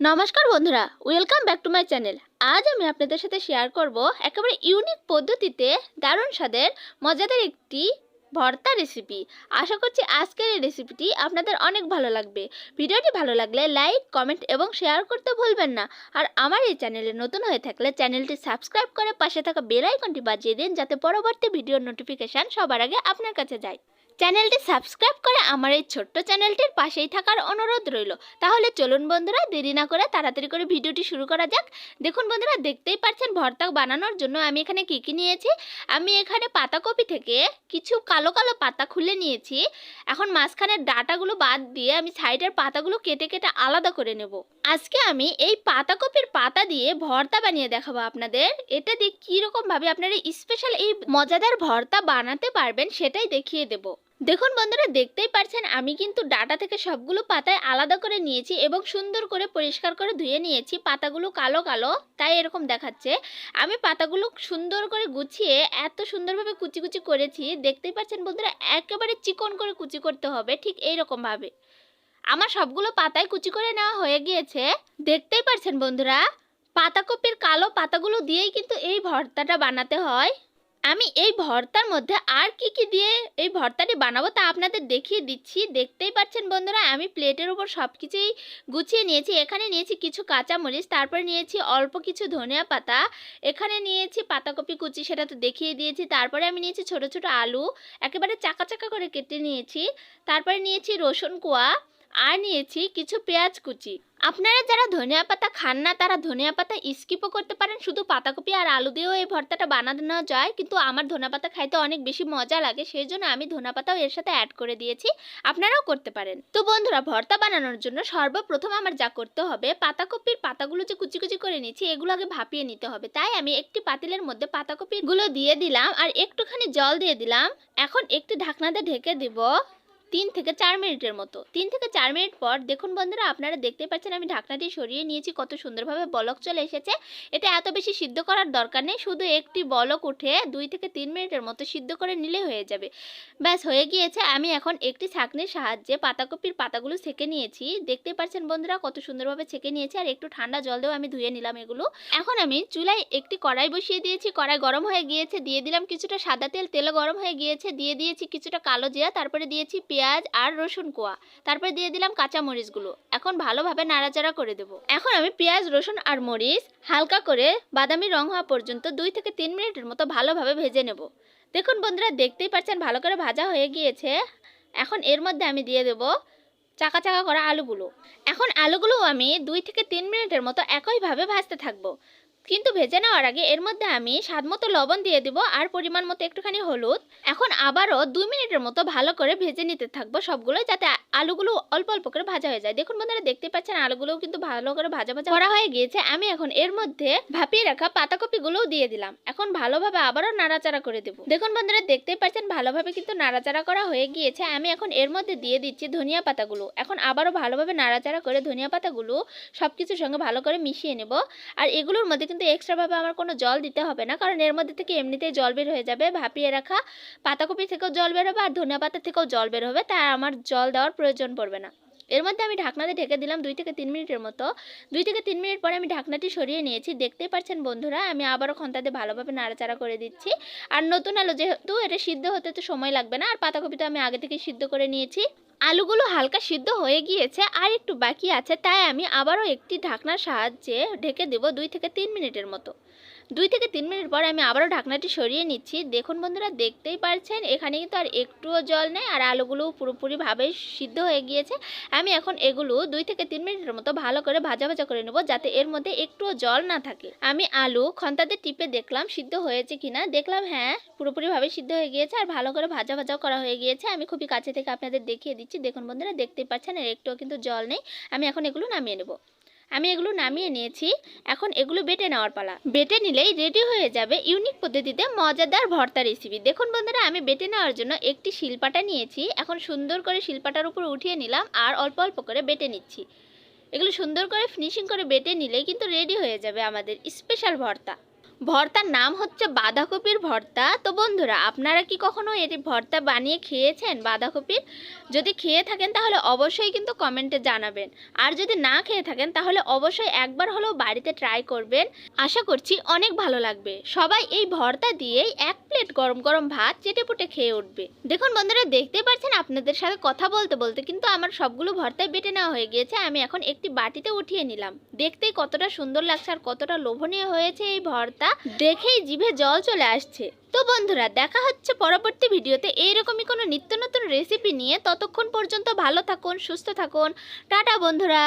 নমস্কার বন্ধুরা welcome back to my channel আজ আমি আপনাদের সাথে শেয়ার করব একেবারে ইউনিক পদ্ধতিতে দারুণ স্বাদের, মজাদার একটি ভর্তা রেসিপি আশা করছি আজকের এই রেসিপিটি আপনাদের অনেক ভালো লাগবে। ভিডিওটি ভালো লাগলে লাইক কমেন্ট এবং শেয়ার করতে ভুলবেন না। আর আমার এই চ্যানেলে নতুন হয়ে থাকলে চ্যানেলটি সাবস্ক্রাইব করে পাশে থাকা বেল আইকনটি বাজিয়ে দিন, যাতে পরবর্তী ভিডিওর নোটিফিকেশান সবার আগে আপনার কাছে যায়। চ্যানেলটি সাবস্ক্রাইব করে আমার এই ছোট্ট চ্যানেলটির পাশেই থাকার অনুরোধ রইল। তাহলে চলুন বন্ধুরা, দেরি না করে তাড়াতাড়ি করে ভিডিওটি শুরু করা যাক। দেখুন বন্ধুরা, দেখতেই পাচ্ছেন ভর্তা বানানোর জন্য আমি এখানে কী কী নিয়েছি। আমি এখানে পাতাকপি থেকে কিছু কালো কালো পাতা খুলে নিয়েছি। এখন মাঝখানের ডাটাগুলো বাদ দিয়ে আমি সাইডের পাতাগুলো কেটে কেটে আলাদা করে নেব। আজকে আমি এই পাতাকপির পাতা দিয়ে ভর্তা বানিয়ে দেখাবো আপনাদের। এটা দিয়ে কীরকমভাবে আপনারা স্পেশাল এই মজাদার ভর্তা বানাতে পারবেন সেটাই দেখিয়ে দেবো। দেখুন বন্ধুরা, দেখতেই পারছেন, আমি কিন্তু ডাটা থেকে সবগুলো পাতায় আলাদা করে নিয়েছি এবং সুন্দর করে পরিষ্কার করে ধুয়ে নিয়েছি। পাতাগুলো কালো কালো, তাই এরকম দেখাচ্ছে। আমি পাতাগুলো সুন্দর করে গুছিয়ে এত সুন্দরভাবে কুচি কুচি করেছি, দেখতেই পাচ্ছেন বন্ধুরা, একেবারে চিকন করে কুচি করতে হবে, ঠিক এইরকমভাবে। আমার সবগুলো পাতায় কুচি করে নেওয়া হয়ে গিয়েছে। দেখতেই পারছেন বন্ধুরা, পাতাকপির কালো পাতাগুলো দিয়েই কিন্তু এই ভর্তাটা বানাতে হয়। আমি এই ভর্তার মধ্যে আর কি কি দিয়ে এই ভর্তাটি বানাবো তা আপনাদের দেখিয়ে দিচ্ছি। দেখতেই পাচ্ছেন বন্ধুরা, আমি প্লেটের উপর সব কিছুই গুছিয়ে নিয়েছি। এখানে নিয়েছি কিছু কাঁচামরিচ, তারপর নিয়েছি অল্প কিছু ধনিয়া পাতা। এখানে নিয়েছি পাতাকপি কুচি, সেটা তো দেখিয়ে দিয়েছি। তারপরে আমি নিয়েছি ছোট ছোট আলু, একেবারে চাকা চাকা করে কেটে নিয়েছি। তারপরে নিয়েছি রসুন কোয়া আর নিয়েছি কিছু পেঁয়াজ কুচি। আপনারা যারা ধনিয়া পাতা খান না, তারা ধনিয়া পাতা স্কিপও করতে পারেন। শুধু পাতাকপি আর আলু দিয়েও এই ভর্তাটা বানানো যায়, কিন্তু আমার ধনিয়া পাতা খাইতে অনেক বেশি মজা লাগে সেই জন্য আমি ধনিয়া পাতাও এর সাথে অ্যাড করে দিয়েছি। আপনারাও করতে পারেন। তো বন্ধুরা, ভর্তা বানানোর জন্য সর্বপ্রথম আমার যা করতে হবে, পাতাকপির পাতাগুলো যে কুচি কুচি করে নিয়েছি, এগুলো আগে ভাপিয়ে নিতে হবে। তাই আমি একটি পাতিলের মধ্যে পাতাকপিগুলো দিয়ে দিলাম, আর একটুখানি জল দিয়ে দিলাম। এখন একটি ঢাকনাতে ঢেকে দিব। তিন থেকে চার মিনিটের মতো। তিন থেকে চার মিনিট পর দেখুন বন্ধুরা, আপনারা দেখতে পাচ্ছেন আমি ঢাকনাটি সরিয়ে নিয়েছি, কত সুন্দরভাবে বলক চলে এসেছে। এটা এত বেশি সিদ্ধ করার দরকার নেই, শুধু একটি বলক উঠে দুই থেকে তিন মিনিটের মতো সিদ্ধ করে নিলে হয়ে যাবে। ব্যাস, হয়ে গিয়েছে। আমি এখন একটি ছাঁকনির সাহায্যে পাতাকপির পাতাগুলো ছেঁকে নিয়েছি। দেখতে পাচ্ছেন বন্ধুরা, কত সুন্দরভাবে ছেঁকে নিয়েছি, আর একটু ঠান্ডা জল দিয়েও আমি ধুয়ে নিলাম এগুলো। এখন আমি চুলায় একটি কড়াই বসিয়ে দিয়েছি। কড়াই গরম হয়ে গিয়েছে, দিয়ে দিলাম কিছুটা সাদা তেল। তেলও গরম হয়ে গিয়েছে, দিয়ে দিয়েছি কিছুটা কালো জিরা, তারপরে দিয়েছি পেঁয়াজ। আর রসুন কোয়া। তারপরে দিয়ে দিলাম কাঁচা মরিচগুলো। এখন ভালোভাবে নাড়াচাড়া করে দেবো। এখন আমি পেঁয়াজ, রসুন আর মরিচ হালকা করে বাদামি রং হওয়া পর্যন্ত দুই থেকে তিন মিনিটের মতো ভালোভাবে ভেজে নেব। দেখুন বন্ধুরা, দেখতেই পাচ্ছেন ভালো করে ভাজা হয়ে গিয়েছে। এখন এর মধ্যে আমি দিয়ে দেবো চাকা চাকা করা আলুগুলো। এখন আলুগুলো আমি দুই থেকে তিন মিনিটের মতো একইভাবে ভাজতে থাকব। কিন্তু ভেজে নেওয়ার আগে এর মধ্যে আমি স্বাদ মতো লবণ দিয়ে দিব আর পরিমাণ মতো একটুখানি হলুদ। এখন আবারও দুই মিনিটের মতো ভালো করে ভেজে নিতে থাকব সবগুলোই যাতে আলুগুলো অল্প অল্প করে ভাজা হয়ে যায়। দেখুন বন্ধুরা, দেখতে পাচ্ছেন আলুগুলোও কিন্তু ভালো করে ভাজা ভাজা করা হয়ে গিয়েছে। আমি এখন এর মধ্যে ভাপিয়ে রাখা পাতাকপিগুলোও দিয়ে দিলাম। এখন ভালোভাবে আবারও নাড়াচাড়া করে দেবো। দেখুন বন্ধুরা, দেখতেই পাচ্ছেন ভালোভাবে কিন্তু নাড়াচাড়া করা হয়ে গিয়েছে। আমি এখন এর মধ্যে দিয়ে দিচ্ছি ধনিয়া পাতাগুলো। এখন আবারও ভালোভাবে নাড়াচাড়া করে ধনিয়া পাতাগুলো সব কিছুর সঙ্গে ভালো করে মিশিয়ে নেব। আর এগুলোর মধ্যে এক্সট্রাভাবে আমার কোনো জল দিতে হবে না। কারণ এর মধ্যে থেকে এমনিতেই জল বের হয়ে যাবে। ভাপিয়ে রাখা পাতাকপি থেকেও জল বের হবে আর ধনিয়া পাতা থেকেও জল বের হবে, তাই আমার জল দেওয়ার প্রয়োজন পড়বে না। এর মধ্যে আমি ঢাকনাতে ঢেকে দিলাম দুই থেকে তিন মিনিটের মতো। দুই থেকে তিন মিনিট পরে আমি ঢাকনাটি সরিয়ে নিয়েছি। দেখতেই পাচ্ছেন বন্ধুরা, আমি আবারও খন্তাতে ভালোভাবে নাড়াচাড়া করে দিচ্ছি। আর নতুন আলো যেহেতু, এটা সিদ্ধ হতে তো সময় লাগবে না। আর পাতাকপি তো আমি আগে থেকে সিদ্ধ করে নিয়েছি। আলুগুলো হালকা সিদ্ধ হয়ে গিয়েছে আর একটু বাকি আছে, তাই আমি আবারও একটি ঢাকনার সাহায্যে ঢেকে দেব দুই থেকে তিন মিনিটের মতো। দুই থেকে তিন মিনিট পর আমি আবারও ঢাকনাটি সরিয়ে নিচ্ছি। দেখুন বন্ধুরা, দেখতেই পারছেন, এখানে কিন্তু আর একটুও জল নেই, আর আলুগুলো পুরোপুরিভাবে সিদ্ধ হয়ে গিয়েছে। আমি এখন এগুলো দুই থেকে তিন মিনিটের মতো ভালো করে ভাজা ভাজা করে নেব, যাতে এর মধ্যে একটুও জল না থাকে। আমি আলু খন্তাতে টিপে দেখলাম সিদ্ধ হয়েছে কিনা। দেখলাম হ্যাঁ পুরোপুরিভাবে সিদ্ধ হয়ে গিয়েছে, আর ভালো করে ভাজা ভাজাও করা হয়ে গিয়েছে। আমি খুবই কাছে থেকে আপনাদের দেখিয়ে দিচ্ছি। দেখুন বন্ধুরা, দেখতেই পাচ্ছেন, এর একটুও কিন্তু জল নেই। আমি এখন এগুলো নামিয়ে নেব। আমি এগুলো নামিয়ে নিয়েছি। এখন এগুলো বেটে নেওয়ার পালা। বেটে নিলেই রেডি হয়ে যাবে ইউনিক পদ্ধতিতে মজাদার ভর্তা রেসিপি দেখুন বন্ধুরা, আমি বেটে নেওয়ার জন্য একটি শিল্পাটা নিয়েছি। এখন সুন্দর করে শিলপাটার উপর উঠিয়ে নিলাম আর অল্প অল্প করে বেটে নিচ্ছি। এগুলো সুন্দর করে ফিনিশিং করে বেটে নিলে কিন্তু রেডি হয়ে যাবে আমাদের স্পেশাল ভর্তা। ভর্তার নাম হচ্ছে বাঁধাকপির ভর্তা। তো বন্ধুরা, আপনারা কি কখনো এটি ভর্তা বানিয়ে খেয়েছেন বাঁধাকপির? যদি খেয়ে থাকেন তাহলে অবশ্যই কিন্তু কমেন্টে জানাবেন। আর যদি না খেয়ে থাকেন তাহলে অবশ্যই একবার হলেও বাড়িতে ট্রাই করবেন। আশা করছি অনেক ভালো লাগবে। সবাই এই ভর্তা দিয়েই এক প্লেট গরম গরম ভাত চেটেপুটে খেয়ে উঠবে। দেখুন বন্ধুরা, দেখতে পাচ্ছেন আপনাদের সাথে কথা বলতে বলতে কিন্তু আমার সবগুলো ভর্তায় বেটে নেওয়া হয়ে গিয়েছে। আমি এখন একটি বাটিতে উঠিয়ে নিলাম। দেখতেই কতটা সুন্দর লাগছে আর কতটা লোভনীয় হয়েছে এই ভর্তা। দেখেই জিভে জল চলে আসছে। তো বন্ধুরা, দেখা হচ্ছে পরবর্তী ভিডিওতে। এইরকমই কোনো নিত্য নতুন রেসিপি নিয়ে। ততক্ষণ পর্যন্ত ভালো থাকুন, সুস্থ থাকুন। টাটা বন্ধুরা।